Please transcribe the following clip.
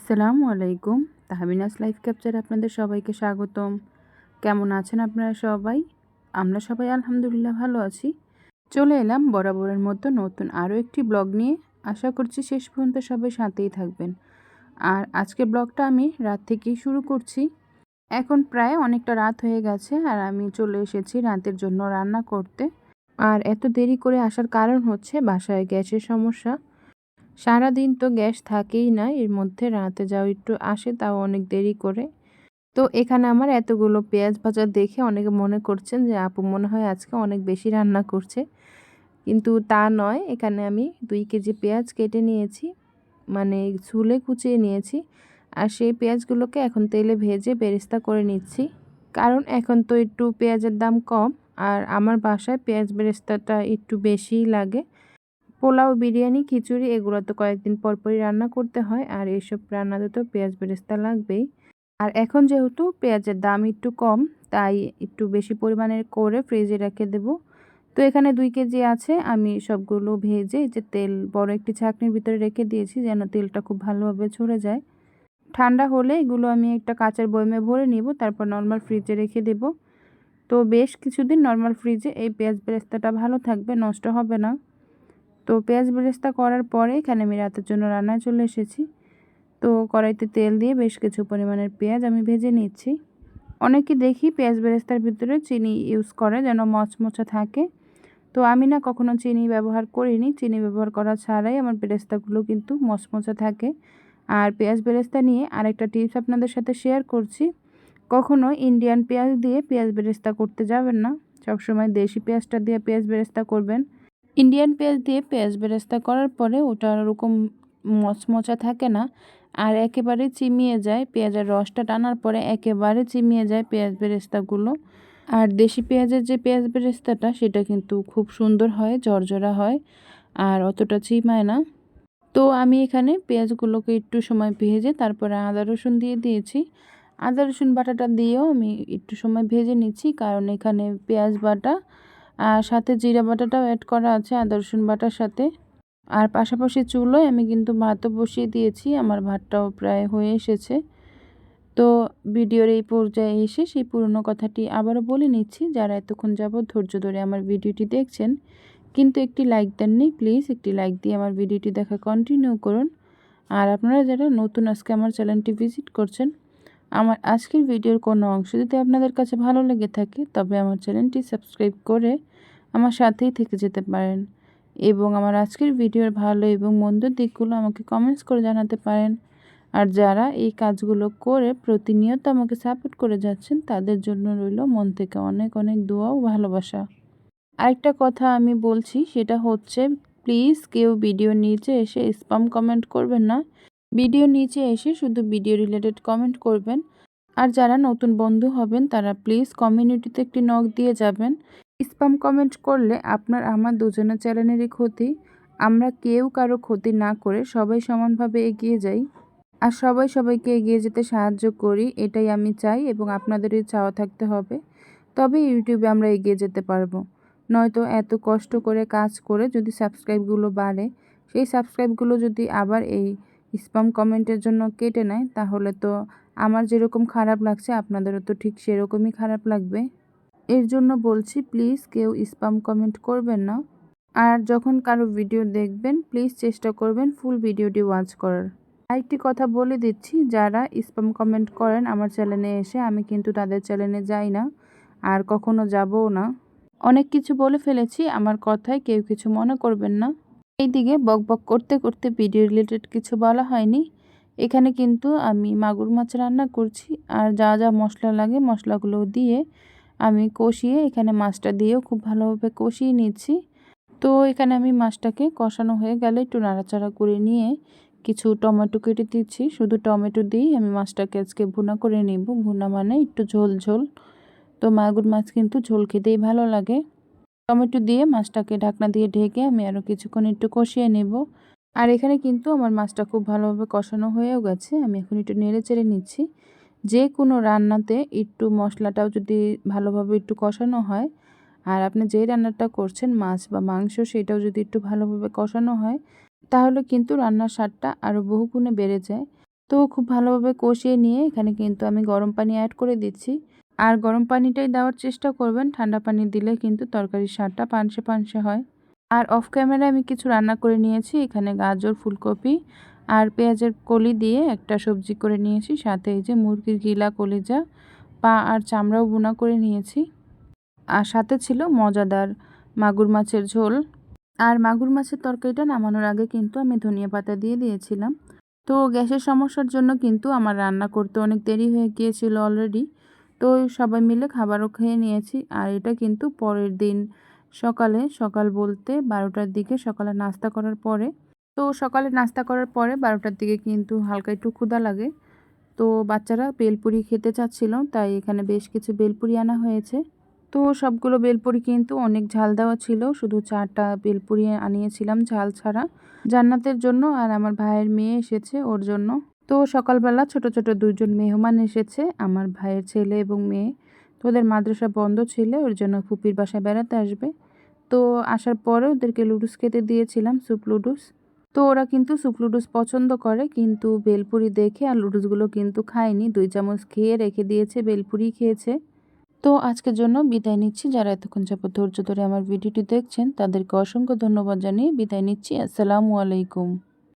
আসসালামু আলাইকুম। Tahmina's life capture আপনাদের সবাইকে স্বাগতম। কেমন আছেন আপনারা সবাই? আমরা সবাই আলহামদুলিল্লাহ ভালো আছি। চলে এলাম বরাবরের মতো নতুন আরও একটি ব্লগ নিয়ে। আশা করছি শেষ পর্যন্ত সবাই সাথেই থাকবেন। আর আজকে ব্লগটা আমি রাত থেকেই শুরু করছি। এখন প্রায় অনেকটা রাত হয়ে গেছে আর আমি চলে এসেছি রাতের জন্য রান্না করতে। আর এত দেরি করে আসার কারণ হচ্ছে বাসায় গ্যাসের সমস্যা। সারা দিন তো গ্যাস থাকেই না, এর মধ্যে রাতে যাও একটু আসে, তাও অনেক দেরি করে। তো এখানে আমার এতগুলো পেঁয়াজ ভাজা দেখে অনেকে মনে করছেন যে, আপু, মনে হয় আজকে অনেক বেশি রান্না করছে। কিন্তু তা নয়, এখানে আমি দুই কেজি পেঁয়াজ কেটে নিয়েছি মানে ঝুলে কুচিয়ে নিয়েছি, আর সেই পেঁয়াজগুলোকে এখন তেলে ভেজে বেরেস্তা করে নিচ্ছি। কারণ এখন তো একটু পেঁয়াজের দাম কম, আর আমার বাসায় পেঁয়াজ বেরেস্তাটা একটু বেশিই লাগে। পোলাও, বিরিয়ানি, খিচুড়ি এগুলো তো কয়েকদিন পরপরই রান্না করতে হয় আর এইসব রান্নাতে তো পেঁয়াজ বেরেস্তা লাগবেই। আর এখন যেহেতু পেঁয়াজের দাম একটু কম, তাই একটু বেশি পরিমাণের করে ফ্রিজে রেখে দেব। তো এখানে দুই কেজি আছে, আমি সবগুলো ভেজে যে তেল, বড় একটি ছাঁকনির ভিতরে রেখে দিয়েছি যেন তেলটা খুব ভালোভাবে ছড়ে যায়। ঠান্ডা হলে এগুলো আমি একটা কাঁচের বয়মে ভরে নিব, তারপর নর্মাল ফ্রিজে রেখে দেব। তো বেশ কিছুদিন নর্মাল ফ্রিজে এই পেঁয়াজ বেরেস্তাটা ভালো থাকবে, নষ্ট হবে না। তো পেঁয়াজ বেরেস্তা করার পরে এখানে আমি রাতের জন্য রান্নায় চলে এসেছি। তো কড়াইতে তেল দিয়ে বেশ কিছু পরিমাণের পেঁয়াজ আমি ভেজে নিচ্ছি। অনেকে দেখি পেঁয়াজ বেরেস্তার ভিতরে চিনি ইউজ করে যেন মচমচা থাকে। তো আমি না কখনো চিনি ব্যবহার করিনি। চিনি ব্যবহার করা ছাড়াই আমার বেরেস্তাগুলো কিন্তু মচমচা থাকে। আর পেঁয়াজ বেরেস্তা নিয়ে আরেকটা টিপস আপনাদের সাথে শেয়ার করছি। কখনো ইন্ডিয়ান পেঁয়াজ দিয়ে পেঁয়াজ বেরেস্তা করতে যাবেন না। সবসময় দেশি পেঁয়াজটা দিয়ে পেঁয়াজ বেরেস্তা করবেন। ইন্ডিয়ান পেঁয়াজ দিয়ে পেঁয়াজ বেরেস্তা করার পরে ওটা ওরকম মচমচা থাকে না। আর একেবারে চিমিয়ে যায় পেঁয়াজের রসটা টানার পরে একেবারে চিমিয়ে যায় পেঁয়াজ বেরেস্তাগুলো। আর দেশি পেঁয়াজের যে পেঁয়াজ বেরেস্তাটা সেটা কিন্তু খুব সুন্দর হয় জর্জরা হয় আর অতটা চিমায় না। তো আমি এখানে পেঁয়াজগুলোকে একটু সময় ভেজে তারপরে আদা রসুন দিয়ে দিয়েছি। আদা রসুন বাটাটা দিয়েও আমি একটু সময় ভেজে নিচ্ছি কারণ এখানে পেঁয়াজ বাটা আর সাথে জিরা বাটাটাও অ্যাড করা আছে, আদা রসুন বাটার সাথে। আর পাশাপাশি চুলোয় আমি কিন্তু ভাতও বসিয়ে দিয়েছি, আমার ভাতটাও প্রায় হয়ে এসেছে। তো ভিডিওর এই পর্যায়ে এসে সেই পুরনো কথাটি আবারও বলে নিচ্ছি, যারা এতক্ষণ যাবৎ ধৈর্য ধরে আমার ভিডিওটি দেখছেন, কিন্তু একটি লাইক দেননি প্লিজ একটি লাইক দিয়ে আমার ভিডিওটি দেখা কন্টিনিউ করুন। আর আপনারা যারা নতুন আজকে আমার চ্যানেলটি ভিজিট করছেন, আমার আজকের ভিডিওর কোনো অংশ যদি আপনাদের কাছে ভালো লেগে থাকে, তবে আমার চ্যানেলটি সাবস্ক্রাইব করে আমার সাথেই থেকে যেতে পারেন। এবং আমার আজকের ভিডিওর ভালো এবং মন্দ দিকগুলো আমাকে কমেন্টস করে জানাতে পারেন। আর যারা এই কাজগুলো করে প্রতিনিয়ত আমাকে সাপোর্ট করে যাচ্ছেন, তাদের জন্য রইল মন থেকে অনেক অনেক দোয়া ও ভালোবাসা। আরেকটা কথা আমি বলছি, সেটা হচ্ছে প্লিজ কেউ ভিডিও নিচে এসে স্পাম কমেন্ট করবেন না। ভিডিও নিচে এসে শুধু ভিডিও রিলেটেড কমেন্ট করবেন। আর যারা নতুন বন্ধু হবেন, তারা প্লিজ কমিউনিটিতে একটি নক দিয়ে যাবেন। স্পাম কমেন্ট করলে আপনার আমার দুজনের চ্যানেলেরই ক্ষতি। আমরা কেউ কারও ক্ষতি না করে সবাই সমানভাবে এগিয়ে যাই। আর সবাই সবাইকে এগিয়ে যেতে সাহায্য করি, এটাই আমি চাই এবং আপনাদেরই চাওয়া থাকতে হবে। তবে ইউটিউবে আমরা এগিয়ে যেতে পারব। নয়তো এত কষ্ট করে কাজ করে যদি সাবস্ক্রাইবগুলো বাড়ে, সেই সাবস্ক্রাইবগুলো যদি আবার এই স্পাম কমেন্টের জন্য কেটে নেয়, তাহলে তো আমার যেরকম খারাপ লাগছে, আপনাদেরও তো ঠিক সেরকমই খারাপ লাগবে। এর জন্য বলছি প্লিজ কেউ স্পাম কমেন্ট করবেন না। আর যখন কারও ভিডিও দেখবেন প্লিজ চেষ্টা করবেন ফুল ভিডিওটি ওয়াচ করার। আরেকটি কথা বলে দিচ্ছি, যারা স্পাম কমেন্ট করেন আমার চ্যানেলে এসে, আমি কিন্তু তাদের চ্যানেলে যাই না, আর কখনো যাবও না। অনেক কিছু বলে ফেলেছি, আমার কথায় কেউ কিছু মনে করবেন না। এইদিকে বক বক করতে করতে ভিডিও রিলেটেড কিছু বলা হয়নি। এখানে কিন্তু আমি মাগুর মাছ রান্না করছি, আর যা যা মশলা লাগে মশলাগুলো দিয়ে আমি কষিয়ে এখানে মাছটা দিয়েও খুব ভালোভাবে কষিয়ে নিচ্ছি। তো এখানে আমি মাছটাকে কষানো হয়ে গেলে একটু নাড়াচাড়া করে নিয়ে কিছু টমেটো কেটে দিচ্ছি। শুধু টমেটো দিয়েই আমি মাছটাকে আজকে ভুনা করে নিব। ভুনা মানে একটু ঝোল ঝোল। তো মাগুর মাছ কিন্তু ঝোল খেতেই ভালো লাগে। টমেটো দিয়ে মাছটাকে ঢাকনা দিয়ে ঢেকে আমি আরও কিছুক্ষণ একটু কষিয়ে নেব। আর এখানে কিন্তু আমার মাছটা খুব ভালোভাবে কষানো হয়েও গেছে। আমি এখন একটু নেড়ে চেড়ে নিচ্ছি। যে কোনো রান্নাতে একটু মশলাটাও যদি ভালোভাবে একটু কষানো হয়, আর আপনি যেই রান্নাটা করছেন, মাছ বা মাংস সেটাও যদি একটু ভালোভাবে কষানো হয়, তাহলে কিন্তু রান্নার স্বাদটা আরও বহুগুণে বেড়ে যায়। তো খুব ভালোভাবে কষিয়ে নিয়ে এখানে কিন্তু আমি গরম পানি অ্যাড করে দিচ্ছি। আর গরম পানিটাই দেওয়ার চেষ্টা করবেন, ঠান্ডা পানি দিলে কিন্তু তরকারির স্বাদটা পানসে পানসে হয়। আর অফ ক্যামেরায় আমি কিছু রান্না করে নিয়েছি, এখানে গাজর, ফুলকপি আর পেঁয়াজের কলি দিয়ে একটা সবজি করে নিয়েছি, সাথে এই যে মুরগির গিলা কলিজা, পা আর চামড়াও বুনা করে নিয়েছি। আর সাথে ছিল মজাদার মাগুর মাছের ঝোল। আর মাগুর মাছের তরকারিটা নামানোর আগে কিন্তু আমি ধনিয়া পাতা দিয়ে দিয়েছিলাম। তো গ্যাসের সমস্যার জন্য কিন্তু আমার রান্না করতে অনেক দেরি হয়ে গিয়েছিল অলরেডি তো সবাই মিলে খাবারও খেয়ে নিয়েছি। আর এটা কিন্তু পরের দিন সকালে, সকাল বলতে বারোটার দিকে সকালে নাস্তা করার পরে তো সকালে নাস্তা করার পরে বারোটার দিকে কিন্তু হালকা একটু ক্ষুধা লাগে। তো বাচ্চারা বেলপুরি খেতে চাচ্ছিল, তাই এখানে বেশ কিছু বেলপুরি আনা হয়েছে। তো সবগুলো বেলপুরি কিন্তু অনেক ঝাল দেওয়া ছিল, শুধু চারটা বেলপুরি আনিয়েছিলাম ঝাল ছাড়া জান্নাতের জন্য আর আমার ভাইয়ের মেয়ে এসেছে ওর জন্য। তো সকালবেলা ছোট ছোট দুজন মেহমান এসেছে, আমার ভাইয়ের ছেলে এবং মেয়ে। তো ওদের মাদ্রাসা বন্ধ ছিল, ওর জন্য ফুপির বাসায় বেড়াতে আসবে। তো আসার পরে ওদেরকে লুডুস খেতে দিয়েছিলাম সুপ লুডুস। তো ওরা কিন্তু সুপ লুডুস পছন্দ করে, কিন্তু বেলপুরি দেখে আর লুডুসগুলো কিন্তু খায়নি। দুই চামচ খেয়ে রেখে দিয়েছে, বেলপুরি খেয়েছে। তো আজকের জন্য বিদায় নিচ্ছি। যারা এতক্ষণ যাবত ধৈর্য ধরে আমার ভিডিওটি দেখছেন, তাদেরকে অসংখ্য ধন্যবাদ জানিয়ে বিদায় নিচ্ছি। আসসালামু আলাইকুম।